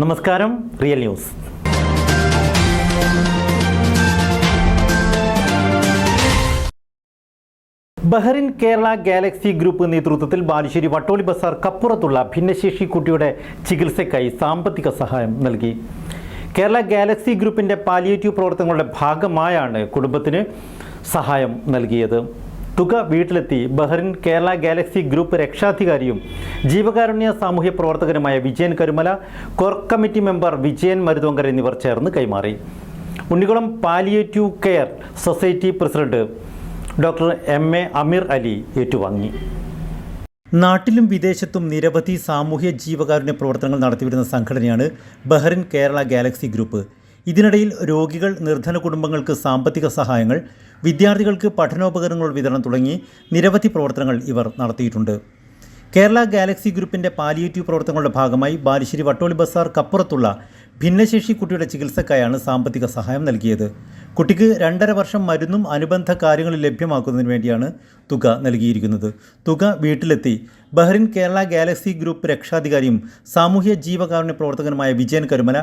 നമസ്കാരം real news. Bahrain Kerala galaxy group നേതൃത്വത്തിൽ ബാലുശ്ശേരി വട്ടോളി ബസാർ കപ്പുറത്തുള്ള ഭിന്നശേഷി കുട്ടിയുടെ ചികിത്സയ്ക്കായി സാമ്പത്തിക സഹായം നൽകി. കേരള ഗാലക്സി ഗ്രൂപ്പിന്റെ പാലിയേറ്റീവ് പ്രവർത്തനങ്ങളുടെ ഭാഗമായാണ് കുടുംബത്തിന് സഹായം നൽകിയത്. തുക വീട്ടിലെത്തി ബഹ്റിൻ കേരള ഗാലക്സി ഗ്രൂപ്പ് രക്ഷാധികാരിയും ജീവകാരുണ്യ സാമൂഹ്യ പ്രവർത്തകനുമായ Vijayan Karumala core committee member Vijayan Maruthonkara എന്നിവർ ചേർന്ന് കൈമാറി. Unnikulam palliative care society president doctor M A Ameer Ali ഏറ്റുവാങ്ങി. നാട്ടിലും വിദേശത്തും നിരവധി സാമൂഹ്യ ജീവകാരുണ്യ പ്രവർത്തനങ്ങൾ നടത്തിവരുന്ന സംഘടനയാണ് ബഹ്റിൻ കേരള ഗാലക്സി ഗ്രൂപ്പ്. ഇതിനിടയിൽ രോഗികൾ നിർധന കുടുംബങ്ങൾക്ക് സാമ്പത്തിക സഹായങ്ങൾ വിദ്യാർത്ഥികൾക്ക് പഠനോപകരണങ്ങൾ വിതരണം തുടങ്ങി നിരവധി പ്രവർത്തനങ്ങൾ ഇവർ നടത്തിയിട്ടുണ്ട്. കേരള ഗാലക്സി ഗ്രൂപ്പിന്റെ പാലിയേറ്റീവ് പ്രവർത്തനങ്ങളുടെ ഭാഗമായി ബാലുശ്ശേരി വട്ടോളി ബസാർ കപ്പുറത്തുള്ള ഭിന്നശേഷി കുട്ടിയുടെ ചികിത്സക്കായാണ് സാമ്പത്തിക സഹായം നൽകിയത്. കുട്ടിക്ക് രണ്ടര വർഷം മരുന്നും അനുബന്ധ കാര്യങ്ങളും ലഭ്യമാക്കുന്നതിന് വേണ്ടിയാണ് തുക നൽകിയിരിക്കുന്നത്. തുക വീട്ടിലെത്തി ബഹ്റിൻ കേരള ഗാലക്സി ഗ്രൂപ്പ് രക്ഷാധികാരിയും സാമൂഹ്യ ജീവകാരുണ്യ പ്രവർത്തകനുമായ Vijayan Karumala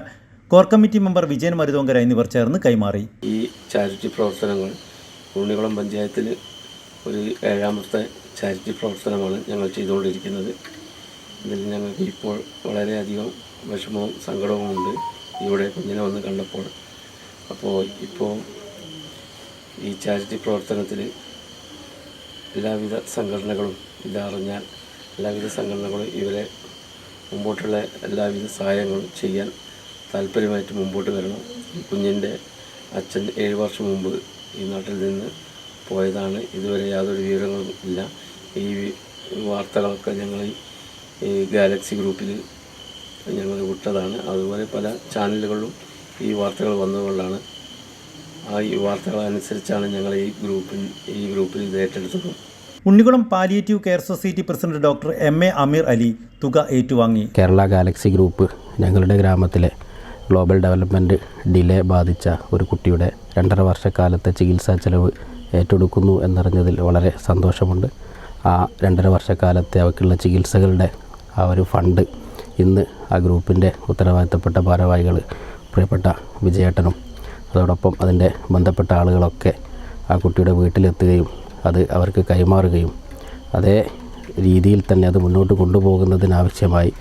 core committee member Vijayan Maruthonkara എന്നിവർ ചേർന്ന് കൈമാറി. ഈ ചാരിറ്റി പ്രവർത്തനങ്ങൾ ഉണ്ണികുളം പഞ്ചായത്തിൽ ഒരു ഏഴാമത്തെ ചാരിറ്റി പ്രവർത്തനമാണ് ഞങ്ങൾ ചെയ്തുകൊണ്ടിരിക്കുന്നത്. ഇതിൽ ഞങ്ങൾക്ക് ഇപ്പോൾ വളരെയധികം വിഷമവും സങ്കടവും ഉണ്ട് ഇവിടെ കുഞ്ഞിനെ വന്ന് കണ്ടപ്പോൾ. അപ്പോൾ ഇപ്പോൾ ഈ ചാരിറ്റി പ്രവർത്തനത്തിൽ എല്ലാവിധ സംഘടനകളും ഇതറിഞ്ഞാൽ എല്ലാവിധ സംഘടനകളും ഇവരെ മുമ്പോട്ടുള്ള എല്ലാവിധ സഹായങ്ങളും ചെയ്യാൻ താല്പര്യമായിട്ട് മുമ്പോട്ട് വരണം. കുഞ്ഞിന്റെ അച്ഛൻ ഏഴ് വർഷം മുമ്പ് ഈ നാട്ടിൽ നിന്ന് പോയതാണ്. ഇതുവരെ യാതൊരു വിവരങ്ങളും ഇല്ല. ഈ വാർത്തകളൊക്കെ ഞങ്ങൾ ഈ ഗാലക്സി ഗ്രൂപ്പിൽ ഞങ്ങൾ വിട്ടതാണ്. അതുപോലെ പല ചാനലുകളിലും ഈ വാർത്തകൾ വന്നതുകൊണ്ടാണ്. ആ ഈ വാർത്തകൾ അനുസരിച്ചാണ് ഞങ്ങൾ ഈ ഗ്രൂപ്പിൽ ഈ ഗ്രൂപ്പിൽ ഇത് ഏറ്റെടുത്തത്. Unnikulam palliative care society president doctor M A Ameer Ali തുക ഏറ്റുവാങ്ങി. കേരള ഗാലക്സി ഗ്രൂപ്പ് ഞങ്ങളുടെ ഗ്രാമത്തിലെ ഗ്ലോബൽ ഡെവലപ്മെന്റ് ഡിലേ ബാധിച്ച ഒരു കുട്ടിയുടെ രണ്ടര വർഷക്കാലത്തെ ചികിത്സാ ചെലവ് ഏറ്റെടുക്കുന്നു എന്നറിഞ്ഞതിൽ വളരെ സന്തോഷമുണ്ട്. ആ രണ്ടര വർഷക്കാലത്തെ അവയ്ക്കുള്ള ചികിത്സകളുടെ ആ ഒരു ഫണ്ട് ഇന്ന് ആ ഗ്രൂപ്പിന്റെ ഉത്തരവാദിത്തപ്പെട്ട ഭാരവാഹികൾ പ്രിയപ്പെട്ട വിജയേട്ടനും അതോടൊപ്പം അതിന്റെ ബന്ധപ്പെട്ട ആളുകളൊക്കെ ആ കുട്ടിയുടെ വീട്ടിലെത്തുകയും അത് അവർക്ക് കൈമാറുകയും അതേ രീതിയിൽ തന്നെ അത് മുന്നോട്ട് കൊണ്ടുപോകുന്നതിനാവശ്യമായി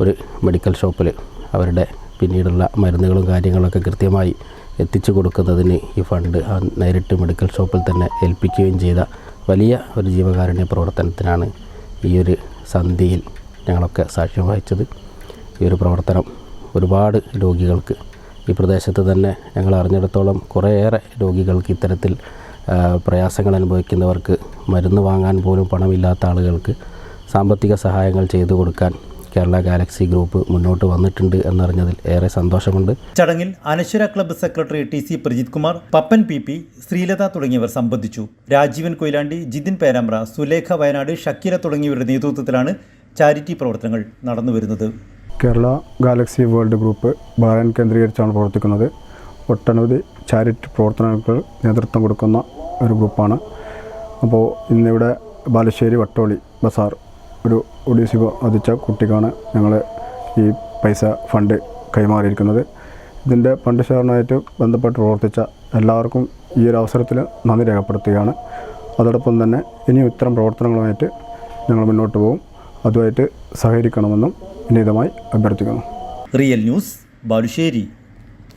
ഒരു മെഡിക്കൽ ഷോപ്പിൽ അവരുടെ പിന്നീടുള്ള മരുന്നുകളും കാര്യങ്ങളൊക്കെ കൃത്യമായി എത്തിച്ചു കൊടുക്കുന്നതിന് ഈ ഫണ്ട് നേരിട്ട് മെഡിക്കൽ ഷോപ്പിൽ തന്നെ ഏൽപ്പിക്കുകയും ചെയ്ത വലിയ ഒരു ജീവകാരുണ്യ പ്രവർത്തനത്തിനാണ് ഈ ഒരു സന്ധിയിൽ ഞങ്ങളൊക്കെ സാക്ഷ്യം വഹിച്ചത്. ഈ ഒരു പ്രവർത്തനം ഒരുപാട് രോഗികൾക്ക് ഈ പ്രദേശത്ത് തന്നെ ഞങ്ങൾ അറിഞ്ഞിടത്തോളം കുറേയേറെ രോഗികൾക്ക് ഇത്തരത്തിൽ പ്രയാസങ്ങൾ അനുഭവിക്കുന്നവർക്ക് മരുന്ന് വാങ്ങാൻ പോലും പണമില്ലാത്ത ആളുകൾക്ക് സാമ്പത്തിക സഹായങ്ങൾ ചെയ്തു കൊടുക്കാൻ കേരള ഗാലക്സി ഗ്രൂപ്പ് മുന്നോട്ട് വന്നിട്ടുണ്ട് എന്നറിഞ്ഞതിൽ ഏറെ സന്തോഷമുണ്ട്. ചടങ്ങിൽ Anaswara club secretary T C Prajith Kumar Pappan P P Sreelatha തുടങ്ങിയവർ സംബന്ധിച്ചു. രാജീവൻ കൊയിലാണ്ടി ജിതിൻ പേരാമ്പ്ര സുലേഖ വയനാട് ഷക്കീല തുടങ്ങിയവരുടെ നേതൃത്വത്തിലാണ് ചാരിറ്റി പ്രവർത്തനങ്ങൾ നടന്നു വരുന്നത്. Kerala galaxy world group Balan കേന്ദ്രീകരിച്ചാണ് പ്രവർത്തിക്കുന്നത്. ഒട്ടനവധി ചാരിറ്റി പ്രവർത്തനങ്ങൾക്ക് നേതൃത്വം കൊടുക്കുന്ന ഒരു ഗ്രൂപ്പാണ്. അപ്പോൾ ഇന്നിവിടെ ബാലുശ്ശേരി വട്ടോളി ബസാർ ഒരു ഒഡീസി വധിച്ച കുട്ടിക്കാണ് ഞങ്ങൾ ഈ പൈസ ഫണ്ട് കൈമാറിയിരിക്കുന്നത്. ഇതിന്റെ ഫണ്ട് ശേഖരണമായിട്ട് ബന്ധപ്പെട്ട് പ്രവർത്തിച്ച എല്ലാവർക്കും ഈ ഒരു അവസരത്തിൽ നന്ദി രേഖപ്പെടുത്തുകയാണ്. അതോടൊപ്പം തന്നെ ഇനിയും ഇത്തരം പ്രവർത്തനങ്ങളുമായിട്ട് ഞങ്ങൾ മുന്നോട്ട് പോകും. അതുമായിട്ട് സഹകരിക്കണമെന്നും വിനീതമായി അഭ്യർത്ഥിക്കുന്നു. Real news Balussery.